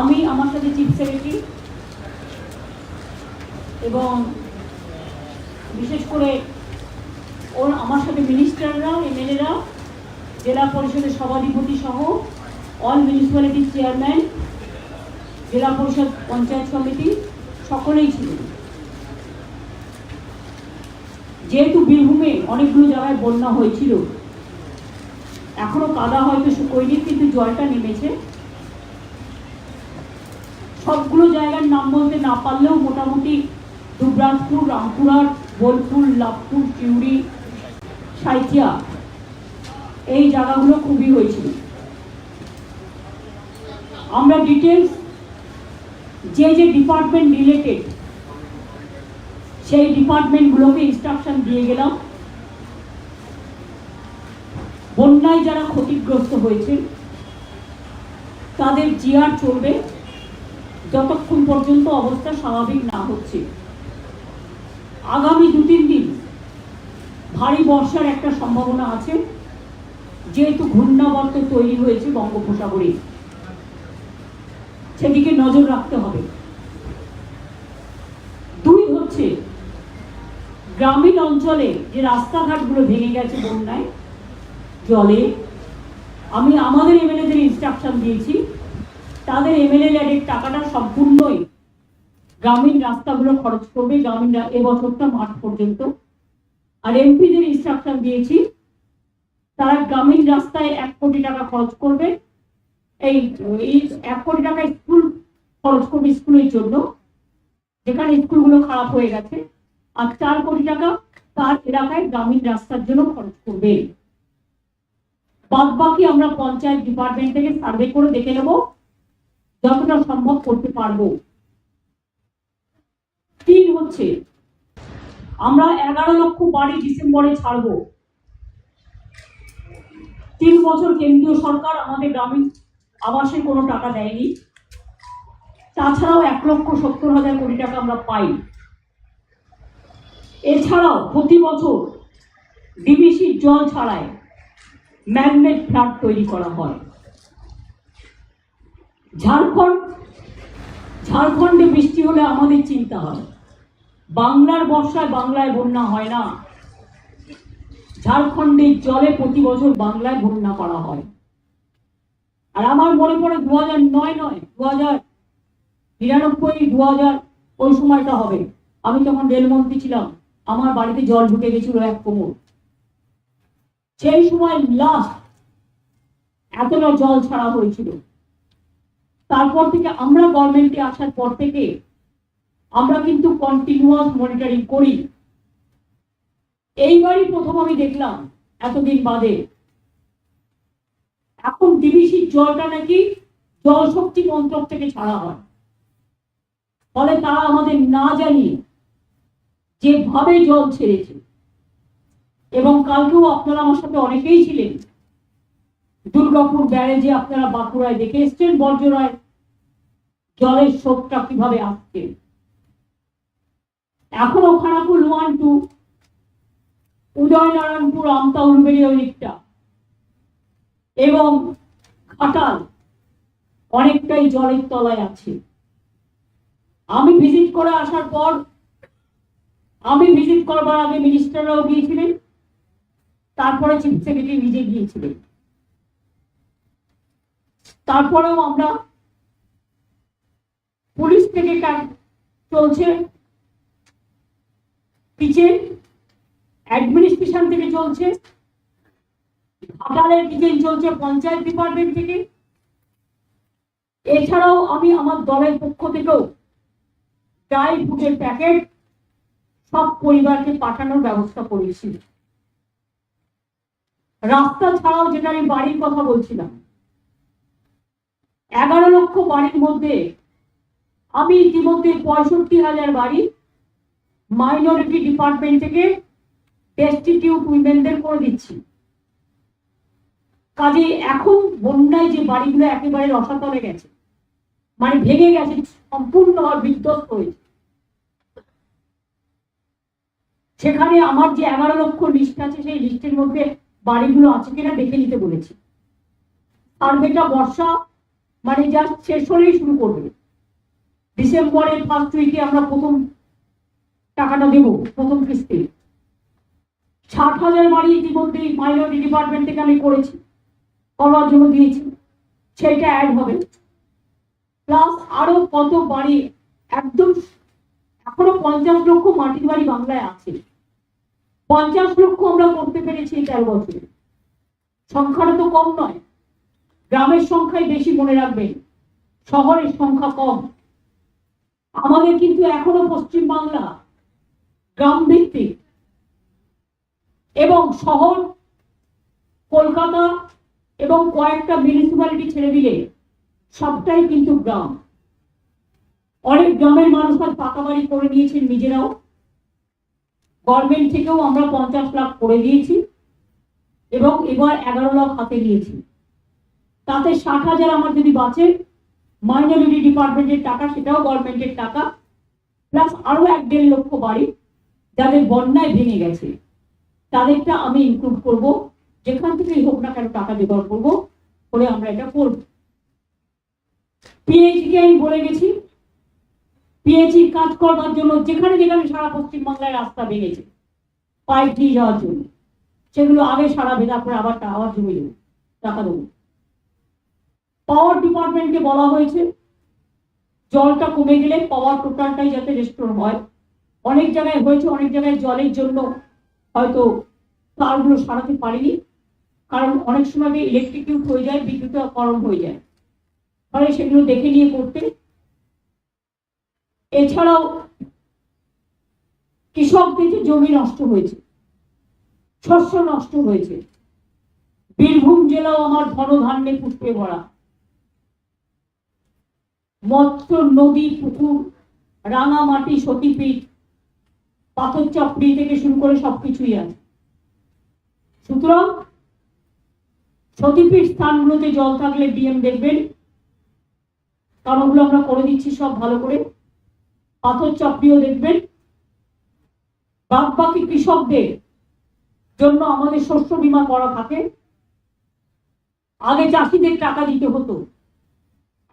আমি আমার সাথে চিফ সেক্রেটারি এবং বিশেষ করে ওর আমার সাথে মিনিস্টাররা এমএলএরা জেলা পরিষদের সভাধিপতি সহ অল মিউনিসিপ্যালিটির চেয়ারম্যান জেলা পরিষদ পঞ্চায়েত সমিতি, সকলেই ছিলেন। যেহেতু বীরভূমে অনেকগুলো জায়গায় বন্যা হয়েছিল, এখনও কাদা হয়তো শুকোয়নি কিন্তু জলটা নেমেছে। সবগুলো জায়গার নাম বলতে না পারলেও মোটামুটি দুবরাজপুর, রামপুরহাট, বোলপুর, লাভপুর চিউড়ি সাইথিয়া, এই জায়গাগুলো খুবই হয়েছিল। আমরা ডিটেলস যে যে ডিপার্টমেন্ট রিলেটেড সেই ডিপার্টমেন্টগুলোকে ইনস্ট্রাকশন দিয়ে গেলাম। বন্যায় যারা ক্ষতিগ্রস্ত হয়েছে, তাদের জিআর চলবে। যতক্ষণ পর্যন্ত অবস্থা স্বাভাবিক না হচ্ছে। আগামী দু তিন দিন ভারী বর্ষার একটা সম্ভাবনা আছে, যেহেতু ঘূর্ণাবর্ত তৈরি হয়েছে বঙ্গোপসাগরে। সেদিকে নজর রাখতে হবে। দুই হচ্ছে, গ্রামীণ অঞ্চলে যে রাস্তাঘাটগুলো ভেঙে গেছে বন্যায়, জলে, আমি আমাদের এমএলএদের ইনস্ট্রাকশন দিয়েছি তাদের এমএলএ ল্যাডের টাকাটা সম্পূর্ণই গ্রামীণ রাস্তাগুলো খরচ করবে গ্রামীণ এবছরটা মার্চ পর্যন্ত। আর এমপিদের ইনস্ট্রাকশন দিয়েছি, তারা গ্রামীণ রাস্তায় এক কোটি টাকা খরচ করবে। এই এক কোটি টাকা স্কুল খরচ করবে স্কুলের জন্য, যেখানে স্কুলগুলো খারাপ হয়ে গেছে। আর চার কোটি টাকা তার এলাকায় গ্রামীণ রাস্তার জন্য খরচ করবে। বাদ বাকি আমরা পঞ্চায়েত ডিপার্টমেন্ট থেকে সার্ভে করে দেখে নেব। যতটা সম্ভব করতে পারব। তিন হচ্ছে, আমরা এগারো লক্ষ বাড়ি ডিসেম্বরে ছাড়বো। তিন বছর কেন্দ্রীয় সরকার আমাদের গ্রামীণ আবাসে কোনো টাকা দেয়নি। তাছাড়াও এক লক্ষ সত্তর হাজার কোটি টাকা আমরা পাই। এছাড়াও প্রতি বছর ডিবিসির জল ছাড়ায় ম্যাগনেট ফ্ল্যাট তৈরি করা হয়। ঝাড়খণ্ড, ঝাড়খণ্ডে বৃষ্টি হলে আমাদের চিন্তা হয়। বাংলার বর্ষায় বাংলায় বন্যা হয় না। ঝাড়খণ্ডের জলে প্রতি বছর বাংলায় বন্যা করা হয়। আর আমার মনে পড়ে দু হাজার নয় নয় দু হাজার নিরানব্বই দু হাজার ওই সময়টা হবে। আমি তখন রেলমন্ত্রী ছিলাম। আমার বাড়িতে জল ঢুকে গেছিল এক কোমর। সেই সময় লাস্ট এতটা জল ছাড়া হয়েছিল। তারপর থেকে আমরা গভর্নমেন্টে আসার পর থেকে আমরা কিন্তু কন্টিনিউয়াস মনিটরিং করি। এইবারই প্রথম আমি দেখলাম এতদিন বাদে। এখন ডিবিসির জলটা নাকি জল শক্তি মন্ত্রক থেকে ছাড়া হয়। ফলে তারা আমাদের না জানিয়ে যেভাবে জল ছেড়েছে, এবং কালকেও আপনারা আমার সাথে অনেকেই ছিলেন। দুর্গাপুর ব্যারেজে আপনারা বাঁকুড়ায় দেখে এসছেন, বর্জরায় জলের স্রোতটা কীভাবে আসছে? এখনও খানাকুল ওয়ান টু উদয়নারায়ণপুর আমতা উলবেড়ি ওই দিকটা। এবং ঘাটাল অনেকটাই জলের তলায় আছে। আমি ভিজিট করে আসার পর, আমি ভিজিট করবার আগে মিনিস্টাররাও গিয়েছিলেন, তারপরে চিফ সেক্রেটারি নিজে গিয়েছিলেন। তারপরেও আমরা পুলিশ থেকে ক্যাম্প চলছে। কিচেন অ্যাডমিনিস্ট্রেশন থেকে চলছে। ঘাটালের কিচেন চলছে পঞ্চায়েত ডিপার্টমেন্ট থেকে। এছাড়াও আমি আমার দলের পক্ষ থেকেও ড্রাই ফ্রুটের প্যাকেট সব পরিবারকে পাঠানোর ব্যবস্থা করেছি। রাস্তা ছাড়াও যেটা আমি বাড়ির কথা বলছিলাম, এগারো লক্ষ বাড়ির মধ্যে আমি ইতিমধ্যে পঁয়ষট্টি হাজার বাড়ি মাইনরিটি ডিপার্টমেন্ট থেকে ডেস্টিটিউট উইমেনদের করে দিচ্ছি। কাজে এখন বন্যায় যে বাড়িগুলো একেবারে রসাতলে গেছে মানে ভেঙে গেছে, সম্পূর্ণ বিধ্বস্ত হয়েছে। সেখানে আমার যে এগারো লক্ষ লিস্ট আছে, সেই লিস্টের মধ্যে বাড়িগুলো আছে কিনা দেখে নিতে বলেছি। সার্ভেটা বর্ষা মানে জাস্ট শেষ হলেই শুরু করবে। ডিসেম্বরের ফার্স্ট উইকে আমরা প্রথম টাকাটা দেব, প্রথম কিস্তি। ষাট হাজার বাড়ি ইতিমধ্যেই মাইনরিটি ডিপার্টমেন্ট থেকে আমি করেছি করবার জন্য দিয়েছি সেইটা অ্যাড হবে। প্লাস আরও কত বাড়ি, একদম এখনও পঞ্চাশ লক্ষ মাটির বাড়ি বাংলায় আছে। পঞ্চাশ লক্ষ আমরা করতে পেরেছি এই তেরো বছরে। সংখ্যাটা তো কম নয়। গ্রামের সংখ্যাই বেশি মনে রাখবেন। শহরের সংখ্যা কম। আমাদের কিন্তু এখনও পশ্চিম বাংলা গ্রাম ভিত্তিক এবং শহর, কলকাতা এবং কয়েকটা মিউনিসিপ্যালিটি ছেড়ে দিলে সবটাই কিন্তু গ্রাম। অনেক গ্রামের মানুষ আজ পাকা বাড়ি করে নিয়েছেন নিজেরাও। গভর্নমেন্ট থেকেও আমরা পঞ্চাশ লাখ করে দিয়েছি এবং এবার এগারো লাখ হাতে নিয়েছি। তাতে ষাট হাজার আমার যদি বাঁচে মাইনরিটি ডিপার্টমেন্টের টাকা, সেটাও গভর্নমেন্টের টাকা প্লাস আরও এক দেড় লক্ষ বাড়ি যাদের বন্যায় ভেঙে গেছে। তাদেরটা আমি ইনক্লুড করব। যেখান থেকেই হোক না কেন টাকা জোগাড় করব, করে আমরা এটা করব। পিএইচকে আমি বলে গেছি। পিএইচির কাজ করবার জন্য যেখানে যেখানে সারা পশ্চিমবাংলায় রাস্তা ভেঙেছে, পাইপ দিয়ে যাওয়ার জন্য। সেগুলো আগে সারা সারাবে তারপরে আবার আবার জমি দেবো, টাকা দেবো। পাওয়ার ডিপার্টমেন্টকে বলা হয়েছে। জলটা কমে গেলে পাওয়ার টোটালটাই যাতে রেস্টোর হয়। অনেক জায়গায় হয়েছে, অনেক জায়গায় জলের জন্য হয়তো তারগুলো সারাতে পারিনি। কারণ অনেক সময় ইলেকট্রিকিউট হয়ে যায়, বিদ্যুৎ গরম হয়ে যায়। ফলে সেগুলো দেখে নিয়ে করতে। এছাড়াও কৃষকদের যে জমি নষ্ট হয়েছে, শস্য নষ্ট হয়েছে। বীরভূম জেলাও আমার ঘন ধান্যে পুষ্পে ভরা। মৎস্য নদী পুকুর, রাঙামাটি সতীপীঠ পাথর চাপড়ি থেকে শুরু করে সবকিছুই আছে। সুতরাং সতীপীঠ স্থানগুলোতে জল থাকলে ডিএম দেখবেন। কারণ ওগুলো আমরা করে দিচ্ছি সব ভালো করে। পাথর চাপড়িও দেখবেন। বাদ বাকি কৃষকদের জন্য আমাদের শস্য বীমা করা থাকে। আগে চাষিদের টাকা দিতে হতো।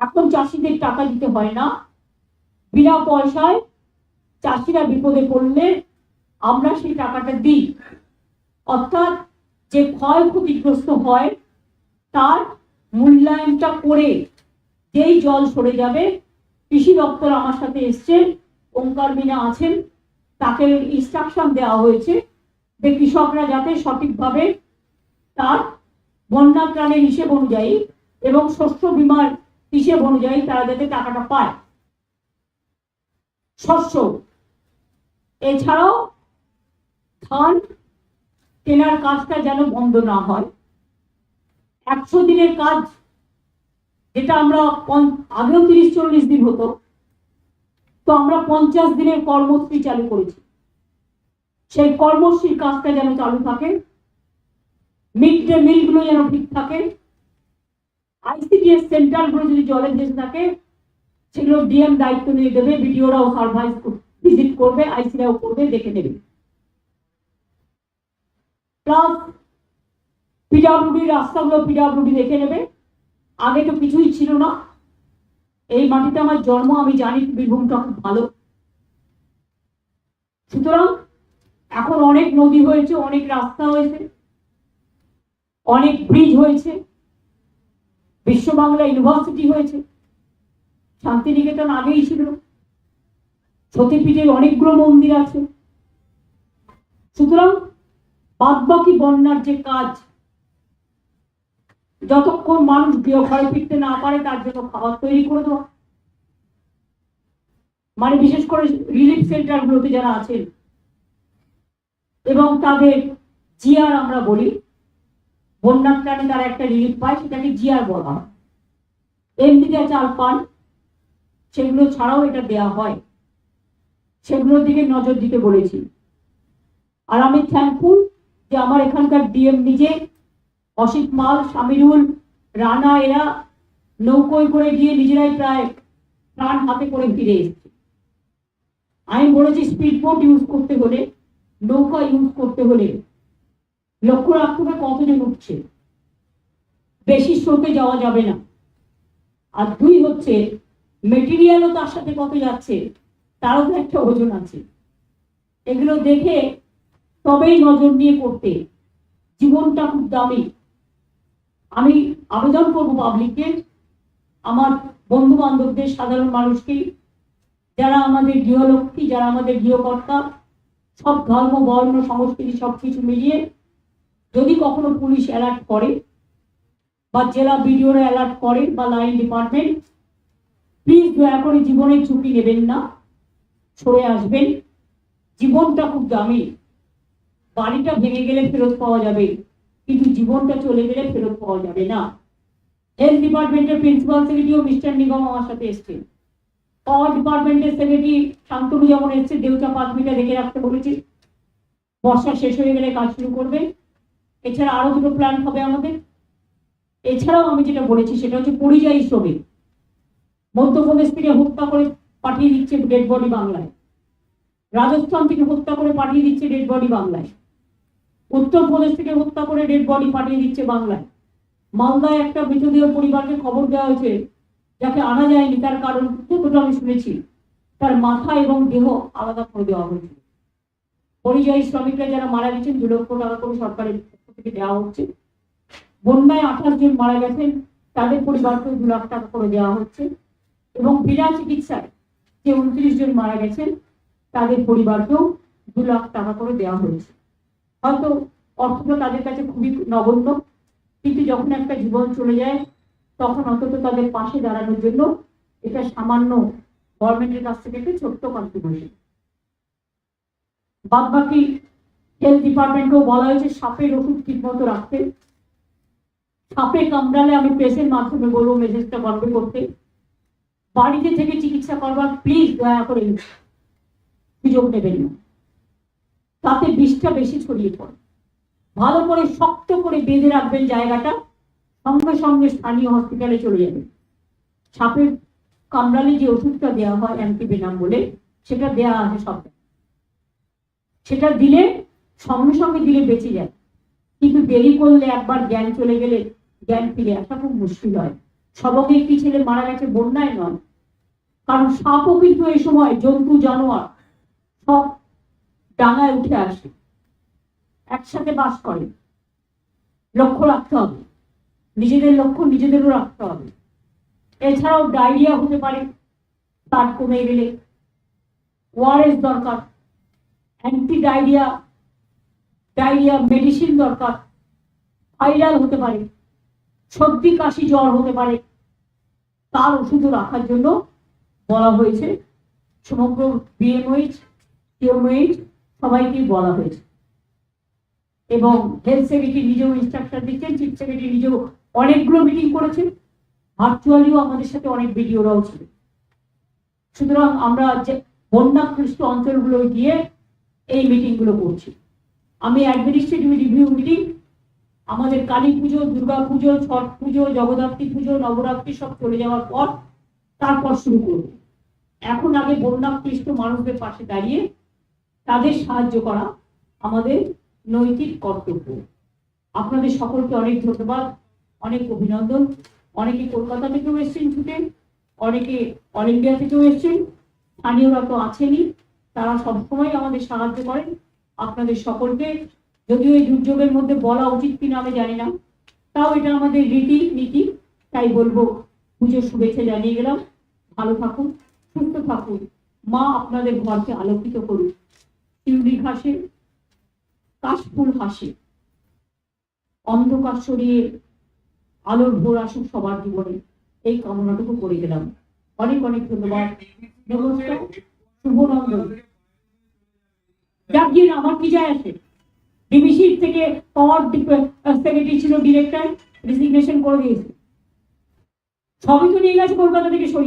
এখন চাষিদের টাকা দিতে হয় না। বিনা পয়সায় চাষিরা বিপদে পড়লে আমরা সেই টাকাটা দিই। অর্থাৎ যে ক্ষয় ক্ষতিগ্রস্ত হয়, তার মূল্যায়নটা করে যেই জল সরে যাবে, কৃষি দপ্তর আমার সাথে এসছেন ওঙ্কার মিনা আছেন, তাকে ইনস্ট্রাকশন দেওয়া হয়েছে যে কৃষকরা যাতে সঠিকভাবে তার বন্যা ত্রাণের হিসেব অনুযায়ী এবং শস্য বীমার হিসেব অনুযায়ী তারা যাতে টাকাটা পায়। শস্য। এছাড়াও ধান কেনার কাজটা যেন বন্ধ না হয়। একশো দিনের কাজ, যেটা আমরা আগেও তিরিশ চল্লিশ দিন হতো, তো আমরা পঞ্চাশ দিনের কর্মশ্রী চালু করেছি। সেই কর্মশ্রীর কাজটা যেন চালু থাকে মিড ডে মিলগুলো যেন ঠিক থাকে আইসিডিএস সেন্টারগুলো যদি জলে ভেসে থাকে, সেগুলো ডিএম দায়িত্ব নিয়ে দেবে বিডিওরাও সার্ভাইস ভিজিট করবে আইসিরাও করবে, দেখে নেবে। প্লাস পিডাব্লিউডি রাস্তাগুলো পিডাব্লিউডি দেখে নেবে। আগে তো কিছুই ছিল না। এই মাটিতে আমার জন্ম, আমি জানি বীরভূমটা খুব ভালো। সুতরাং, এখন অনেক নদী হয়েছে, অনেক রাস্তা হয়েছে, অনেক ব্রিজ হয়েছে। বিশ্ব বাংলা ইউনিভার্সিটি হয়েছে। শান্তিনিকেতন আগেই ছিল। সতীপীঠের অনেকগুলো মন্দির আছে। সুতরাং বাদবাকি বন্যার যে কাজ, যতক্ষণ মানুষ গৃহ ঘরে ফিরতে না পারে, তার জন্য খাবার তৈরি করে দেওয়া। মানে বিশেষ করে রিলিফ সেন্টার গুলোতে যারা আছেন, এবং তাদের জিয়ার আমরা বলি বন্যার ত্রাণে তারা একটা রিলিফ পায়, সেটাকে জিআর বলা হয়। এমনিতে চাল পান, সেগুলো ছাড়াও এটা দেয়া হয়। সেগুলোর দিকে নজর দিতে বলেছি। আর আমি থ্যাঙ্কফুল যে আমার এখানকার ডিএম নিজে, অসিত মাল, সামিরুল, রানা, এরা নৌকোয় করে গিয়ে নিজেরাই প্রায় প্রাণ হাতে করে ফিরে এসেছে। আমি বলেছি স্পিড বোট ইউজ করতে হলে, নৌকা ইউজ করতে হলে লক্ষ্য রাখতে হবে কতজন উঠছে। বেশি স্রোতে যাওয়া যাবে না। আর দুই হচ্ছে মেটেরিয়ালও তার সাথে কত যাচ্ছে, তারও তো একটা ওজন আছে। এগুলো দেখে তবেই নজর নিয়ে করতে জীবনটা খুব দামি। আমি আবেদন করব পাবলিককে আমার বন্ধু বান্ধবদের সাধারণ মানুষকে, যারা আমাদের গৃহলক্ষ্মী, যারা আমাদের গৃহকর্তা, সব ধর্ম, বর্ণ, সংস্কৃতি সব কিছু মিলিয়ে যদি কখনো পুলিশ অ্যালার্ট করে বা জেলা বিডিওরা অ্যালার্ট করে বা লাইন ডিপার্টমেন্ট প্লিজ দয়া করে জীবনের ঝুঁকি নেবেন না। সরে আসবেন। জীবনটা খুব দামি। বাড়িটা ভেঙে গেলে ফেরত পাওয়া যাবে, কিন্তু জীবনটা চলে গেলে ফেরত পাওয়া যাবে না। হেলথ ডিপার্টমেন্টের প্রিন্সিপাল সেক্রেটারিও মিস্টার নিগম আমার সাথে এসছে পাওয়ার ডিপার্টমেন্টের সেক্রেটারি শান্তনু যেমন এসছে দেউচা পাঁচমিটা রেখে রাখতে বলেছি। বর্ষা শেষ হয়ে গেলে কাজ শুরু করবে এছাড়া আরও দুটো প্ল্যান হবে আমাদের। এছাড়াও আমি যেটা বলেছি, সেটা হচ্ছে পরিযায়ী শ্রমিক। মধ্যপ্রদেশ থেকে হত্যা করে পাঠিয়ে দিচ্ছে ডেড বডি বাংলায়। রাজস্থান থেকে হত্যা করে পাঠিয়ে দিচ্ছে ডেড বডি বাংলায়। উত্তরপ্রদেশ থেকে হত্যা করে ডেড বডি পাঠিয়ে দিচ্ছে বাংলায়। মালদায় একটা মৃতদেহ পরিবারকে খবর দেওয়া হয়েছে, যাকে আনা যায়নি, তার কারণ যতটা আমি শুনেছি, তার মাথা এবং দেহ আলাদা করে দেওয়া হয়েছে। পরিযায়ী শ্রমিকরা যারা মারা গেছেন দু লক্ষ টাকা করে সরকারের থেকে দেওয়া হচ্ছে। বন্যায় আঠাশ জন মারা গেছেন, তাদের পরিবারকে দু লাখ টাকা করে দেওয়া হচ্ছে। এবং বিনা চিকিৎসায় যে উনত্রিশ জন মারা গেছেন, তাদের পরিবারকেও দু লাখ টাকা করে দেওয়া হয়েছে। হয়তো অর্থটা তাদের কাছে খুবই নগণ্য, কিন্তু যখন একটা জীবন চলে যায়, তখন অন্তত তাদের পাশে দাঁড়ানোর জন্য এটা সামান্য গভর্নমেন্টের কাছ থেকে একটা ছোট্ট কন্ট্রিবিউশন বাদ বাকি হেলথ ডিপার্টমেন্টকেও বলা হয়েছে, সাপের ওষুধ ঠিক মতো রাখতে। সাপে কামড়ালে আমি প্রেসের মাধ্যমে বলব মেসেজটা কনভে করতে। বাড়িতে থেকে চিকিৎসা করবার প্লিজ দয়া করে সুযোগ নেবেন না। তাতে বিষটা বেশি ছড়িয়ে পড়ে। ভালো করে শক্ত করে বেঁধে রাখবেন জায়গাটা, সঙ্গে সঙ্গে স্থানীয় হসপিটালে চলে যাবে সাপের কামড়ালে যে ওষুধটা দেওয়া হয় অ্যান্টিভেনাম বলে, সেটা দেওয়া আছে সব সেটা দিলে সঙ্গে সঙ্গে দিলে বেঁচে যায়। কিন্তু দেরি করলে একবার জ্ঞান চলে গেলে জ্ঞান ফিরে আসা খুব মুশকিল হয়। সবকে একটি ছেলে মারা গেছে বন্যায় নয়। কারণ সাপও কিন্তু এই সময় জন্তু, জানোয়ার সব ডাঙায় উঠে আসে। একসাথে বাস করে। লক্ষ্য রাখতে হবে। নিজেদের লক্ষ্য নিজেদেরও রাখতে হবে। এছাড়াও ডায়রিয়া হতে পারে তার কমে গেলে। ওয়ারেস দরকার। অ্যান্টি ডায়রিয়া ডায়রিয়া, মেডিসিন দরকার। ভাইরাল হতে পারে। সর্দি, কাশি, জ্বর হতে পারে। তার ওষুধও রাখার জন্য বলা হয়েছে, সমগ্র বিএমওইচ টিএমওইচ সবাইকেই বলা হয়েছে। এবং হেলথ সেক্রেটারি নিজেও ইনস্ট্রাকশন দিচ্ছেন চিফ সেক্রেটারি নিজেও অনেকগুলো মিটিং করেছেন। ভার্চুয়ালিও আমাদের সাথে অনেক ভিডিওরাও ছিল। সুতরাং আমরা যে বন্যাকৃষ্ট অঞ্চলগুলো গিয়ে এই মিটিংগুলো করছি। আমি অ্যাডমিনিস্ট্রেটিভ রিভিউ মিটিং আমাদের কালী পুজো, দুর্গা পুজো, ছট পুজো, জগদ্ধাত্রী পুজো, নবরাত্রি সব চলে যাওয়ার পর তারপর শুরু করব। এখন আগে বন্যাকৃষ্ট মানুষদের পাশে দাঁড়িয়ে তাদের সাহায্য করা আমাদের নৈতিক কর্তব্য। আপনাদের সকলকে অনেক ধন্যবাদ, অনেক অভিনন্দন। অনেকে কলকাতা থেকেও এসছেন ছুটে, অনেকে অল ইন্ডিয়া থেকেও এসছেন। স্থানীয়রা তো আছেনই, তারা সবসময় আমাদের সাহায্য করেন। আপনাদের সকলকে, যদিও এই দুর্যোগের মধ্যে বলা উচিত কিনা আমি জানি না, তাও এটা আমাদের রীতি নীতি, তাই বলব, পুজোর শুভেচ্ছা জানিয়ে গেলাম। ভালো থাকুন, সুস্থ থাকুন, মা আপনাদের ঘরকে আলোকিত করুন। শিউলি ঘাসে, কাশফুল হাসে, অন্ধকার সরিয়ে আলোর ভোর আসুক সবার জীবনে। এই কামনাটুকু করে গেলাম। অনেক অনেক ধন্যবাদ। নমস্কার, শুভনন্দন। গিয়ে আমার কি যায় আছে। ডিবিসির থেকে পাওয়ার সেক্রেটারি ছিল ডিরেক্টর রেজিগনেশন করে দিয়েছে। সবই তো নিয়ে গেছে কলকাতা থেকে সরিয়ে